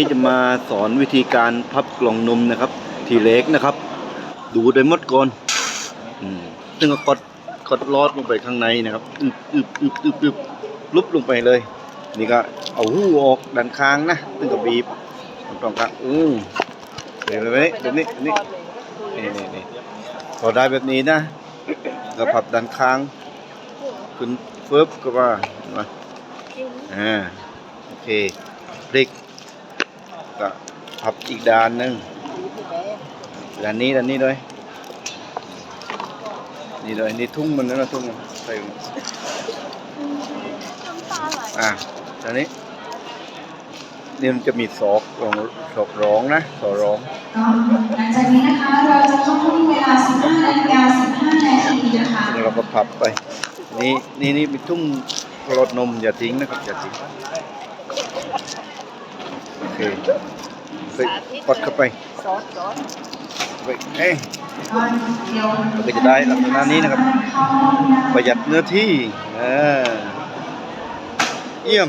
นี่จะมาสอนวิธีการพับกล่องนมนะครับ ทีเล็กนะครับ ดูโดยมดก่อนซึ่งก็กดกดลอดลงไปข้างในนะครับอึบอึบอึบอึบอึบลุบลงไปเลย นี่ก็เอาหูออกด้านข้างนะซึ่งก็บีบตรงกลางอือเดี๋ยวแบบนี้แบบนี้แบบนี้นี่นี่นี่พอได้แบบนี้นะก็พับด้านข้างขึ้นฟึบก็ว่ามาอ่าโอเคพลิก ก็พับอีกด้านหนึงด้านนี้ด้านนี้ด้วยนี่ด้วยนี่ทุ่งมันนั่นนะทุ่งมันใส่มันอะด้านนี้นี่มันจะมีศอกรองศอกร้องนะศอกร้องก็หลังจากนี้นะคะเราจะเข้าที่เวลา 15นาฬิกา15นาทีนะคะแล้วเราก็พับไป นี่นี่นี่มีทุ่งรดนมอย่าทิ้งนะครับอย่าทิ้ง โอเคไปกดเข้าไปซอสซอสไปเอ๊ะเราก็จะได้ลักษณะนี้นะครับ ประหยัดเนื้อที่อ่าเยี่ยม